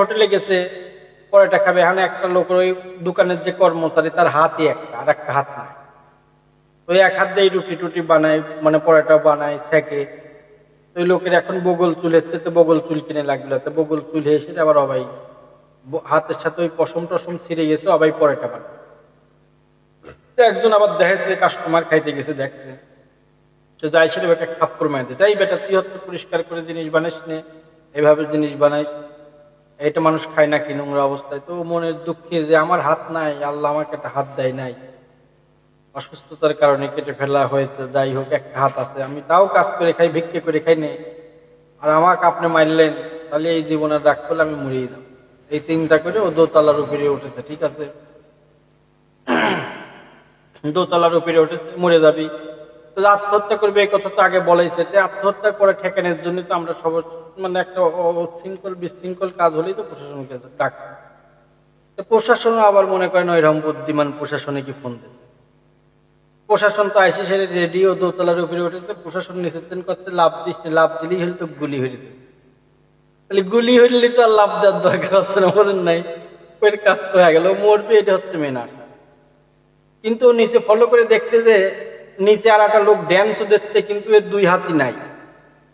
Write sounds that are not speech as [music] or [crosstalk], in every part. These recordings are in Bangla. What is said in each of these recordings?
হোটেলে গেছে, পরোটা খাবে, এখানে একটা লোক ওই দোকানের যে কর্মচারী, তার হাতই একটা, আর একটা হাত নাই। ওই এক হাত দিয়ে রুটি টুটি বানায় মানে পরোটা বানায়, সেকে। ওই লোকের এখন বগল চুল এসছে তো বগল চুল কিনে লাগল, তো বগল চুল এসে আবার অবাই হাতের সাথে ওই পশম টসম ছিঁড়ে গেছে, অবাই পরোটা বানায়। একজন আবার দেখেছে কাস্টমার খাইতে গেছে, দেখছে। সে যাই ছিল একটা খাপ্পর মাইতে যাই বেটা, তুই হয়তো পরিষ্কার করে জিনিস বানাইস নে এভাবে জিনিস বানাইস এটা মানুষ খায় না কি নোংরা অবস্থায়? তো মনের দুঃখে যে আমার হাত নাই, আল্লাহ আমাকে একটা হাত দেয় নাই। অসুস্থতার কারণে কেটে ফেলা হয়েছে, যাই হোক, একটা হাত আছে। আমি তাও কাজ করে খাই, ভিক্ষে করে খাই নে। আর আমাকে আপনি মারলেন, তাহলে এই জীবনের রাগ করলে আমি মরিয়ে দাম এই চিন্তা করে ও দোতলার উপরে উঠেছে, ঠিক আছে? দোতলার উপরে উঠেছে, মরে যাবি। তো আত্মহত্যা করবে, এই কথা তো আগে বলাইছে। আত্মহত্যা করে ঠেকানোর জন্য তো আমরা সব মানে একটা শৃঙ্খল বিশৃঙ্খল কাজ হলেই তো প্রশাসনকে ডাক। প্রশাসন আবার মনে করেন ওইরকম বুদ্ধিমান প্রশাসনে কি ফোন দিয়েছে। প্রশাসন তো আইসি সেরে রেডিও দোতলার উপরে উঠেছে, প্রশাসন নিষেধন করতে লাভ দিস লাভ দিলেই হলে তো গুলি হয়ে যেত। তাহলে গুলি হইলে তো আর লাভ দেওয়ার দরকার হচ্ছে না, বোঝেন নাই? ওই কাজ তো হয়ে গেল মরবে, এটা হচ্ছে মেন আশা কিন্তু নিচে ফলো করে দেখতে যে নিচে আর একটা লোক ড্যান্সও দিচ্ছে কিন্তু এর দুই হাতই নাই।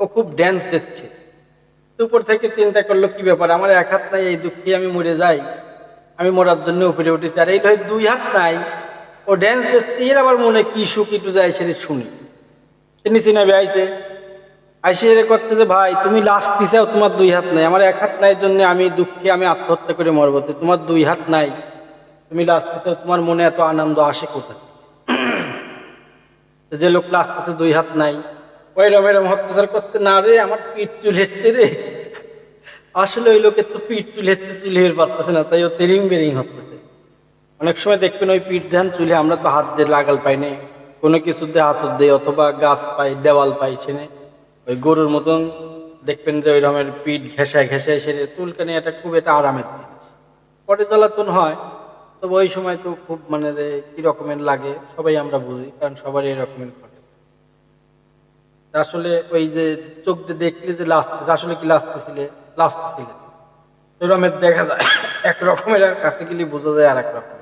ও খুব ড্যান্স দিচ্ছে তো উপর থেকে চিন্তা করল, কি ব্যাপার? আমার এক হাত নাই, এই দুঃখে আমি মরে যাই। আমি মরার জন্য উপরে উঠেছি। আর এই ভাই দুই হাত নাই, ও ড্যান্স দিচ্ছে এর আবার মনে কি সুখ, একটু যায় সেটা শুনি। নিচে নেবে আইসে আইসে এর করতে যে, ভাই, তুমি লাস্ট দিছাও তোমার দুই হাত নাই। আমার এক হাত নাই জন্য আমি দুঃখে আমি আত্মহত্যা করে মরবো। তোমার দুই হাত নাই। তুমি লাস্ট দিছাও তোমার মনে এত আনন্দ আসে কোথায় [clears throat] যে লোক লাস্ট দুই হাত নাই। ওই রম এরম অত্যাচার করতে না রে, আমার পিঠ চুল হেচ্ছে রে। আসলে ওই লোকের তো পিঠ চুল হেচ্ছে চুল হের পারতেছে না, তাই ও তেরিং বেরিং হতেছে। অনেক সময় দেখবেন ওই পিঠ ধান চুলে আমরা তো হাত দিয়ে লাগাল পাই না কোনো কিছুতে হাসুর দেয় অথবা গাছ পাই, দেওয়াল পাই, সেনে। ওই গরুর মতন দেখবেন যে ওই রকমের পিঠ ঘেঁষায় ঘেঁষায় সেরে, চুলকানি এটা খুব এটা আরামের জিনিস। পরে জ্বালাতন হয়, তবে ওই সময় তো খুব মানে কি রকমের লাগে, সবাই আমরা বুঝি, কারণ সবারই এই রকমের ঘটে। তা আসলে ওই যে চোখ দিয়ে দেখলে যে লাস্ট আসলে কি লাস্তেছিলে? লাস্তেছিলে। এরকমের দেখা যায়। এক রকমের কাছে গেলে বোঝা যায় আর এক রকম।